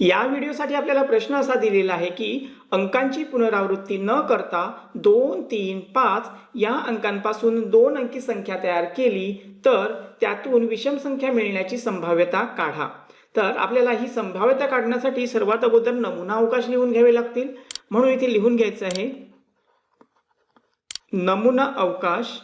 या व्हिडिओसाठी आपल्याला प्रश्न असा दिलेला आहे की अंकांची पुनरावृत्ती न करता दोन तीन पाच या अंकांपासून दोन अंकी संख्या तयार केली तर त्यातून विषम संख्या मिळण्याची संभाव्यता काढा. तर आपल्याला ही संभाव्यता काढण्यासाठी सर्वात अगोदर नमुना अवकाश लिहून घ्यावे लागतील. म्हणून इथे लिहून घ्यायचं आहे. नमुना अवकाश.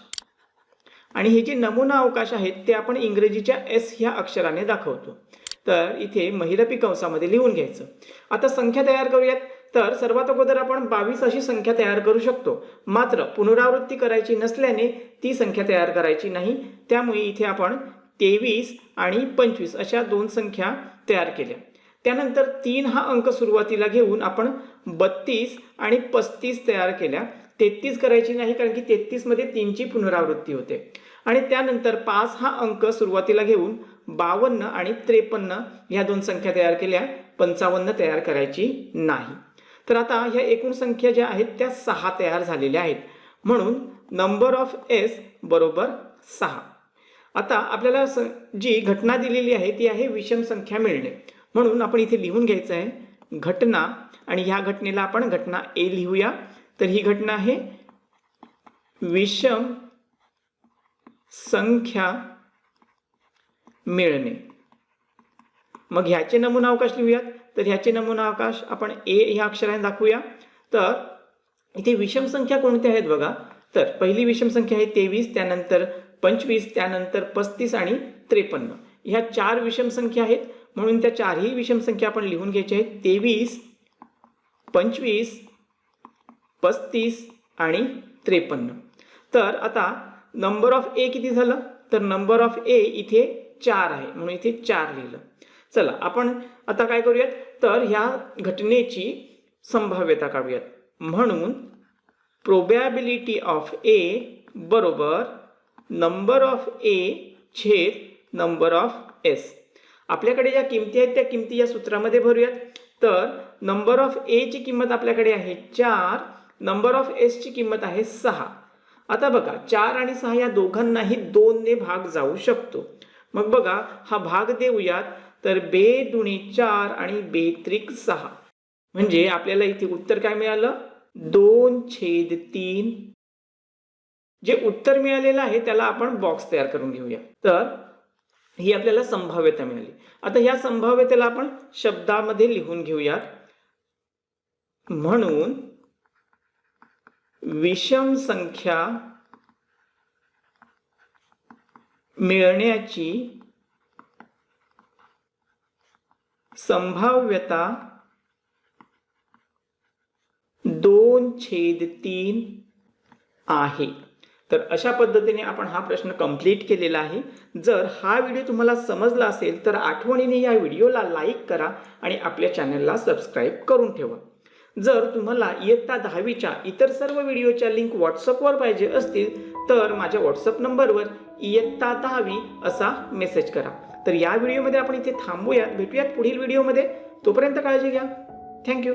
आणि हे जे नमुना अवकाश आहेत ते आपण इंग्रजीच्या एस ह्या अक्षराने दाखवतो. तर इथे महिरपी कंसामध्ये लिहून घ्यायचं. आता संख्या तयार करूयात. तर सर्वात अगोदर आपण बावीस अशी संख्या तयार करू शकतो. मात्र पुनरावृत्ती करायची नसल्याने ती संख्या तयार करायची नाही. त्यामुळे इथे आपण तेवीस आणि पंचवीस अशा दोन संख्या तयार केल्या. त्यानंतर तीन हा अंक सुरुवातीला घेऊन आपण बत्तीस आणि पस्तीस तयार केल्या. तेहतीस करायची नाही कारण की तेहतीसमध्ये तीनची पुनरावृत्ती होते. आणि त्यानंतर पाच हा अंक सुरुवातीला घेऊन बावन्न आणि त्रेपन्न ह्या दोन संख्या तयार केल्या पंचावन्न तयार करायची नाही. तर आता ह्या एकूण संख्या ज्या आहेत त्या सहा तयार झालेल्या आहेत. म्हणून नंबर ऑफ एस बरोबर सहा. आता आपल्याला जी घटना दिलेली आहे ती आहे विषम संख्या मिळणे. म्हणून आपण इथे लिहून घ्यायचं आहे घटना आणि ह्या घटनेला आपण घटना ए लिहूया. तर ही घटना आहे विषम संख्या मिळणे. मग ह्याचे नमुना अवकाश लिहूयात. तर ह्याचे नमुना अवकाश आपण ए ह्या अक्षराने दाखवूया. तर इथे विषम संख्या कोणत्या आहेत बघा. तर पहिली विषम संख्या आहे तेवीस त्यानंतर पंचवीस त्यानंतर पस्तीस आणि त्रेपन्न. ह्या चार विषम संख्या आहेत. म्हणून त्या चारही विषम संख्या आपण लिहून घ्यायच्या आहेत. तेवीस पंचवीस पस्तीस आणि त्रेपन्न. तर आता नंबर ऑफ ए किती झालं? तर नंबर ऑफ ए इथे चार आहे. म्हणून इथे चार लिहिलं. चला आपण आता काय करूयात? तर ह्या घटनेची संभाव्यता काढूयात. म्हणून प्रोबॅबिलिटी ऑफ ए बरोबर नंबर ऑफ ए छेद नंबर ऑफ एस आपल्याकडे ज्या किमती आहेत त्या किमती या सूत्रामध्ये भरूयात. तर नंबर ऑफ एची किंमत आपल्याकडे आहे चार नंबर ऑफ एसची किंमत आहे सहा. आता बघा चार आणि सहा या दोघांनाही दोनने भाग जाऊ शकतो. मग बघा हा भाग देऊयात तर बे दुणे चार आणि बे त्रिक सहा. म्हणजे आपल्याला इथे उत्तर काय मिळालं? दोन छेद तीन. जे उत्तर मिळालेलं आहे त्याला आपण बॉक्स तयार करून घेऊया. तर ही आपल्याला संभाव्यता मिळाली. आता ह्या संभाव्यतेला आपण शब्दामध्ये लिहून घेऊयात. म्हणून विषम संख्या मिळण्याची संभाव्यता दोन छेद तीन आहे. तर अशा पद्धतीने आपण हा प्रश्न कंप्लीट केलेला आहे. जर हा व्हिडिओ तुम्हाला समजला असेल तर आठवणीने या व्हिडिओला लाईक करा आणि आपल्या चॅनलला सबस्क्राईब करून ठेवा. जर तुम्हाला इयत्ता दहावीच्या इतर सर्व व्हिडिओच्या लिंक व्हॉट्सअपवर पाहिजे असतील तर माझ्या व्हॉट्सअप नंबरवर इयत्ता दहावी असा मेसेज करा. तर या व्हिडिओमध्ये आपण इथे थांबूयात भेटूयात पुढील व्हिडिओमध्ये. तोपर्यंत काळजी घ्या. थँक्यू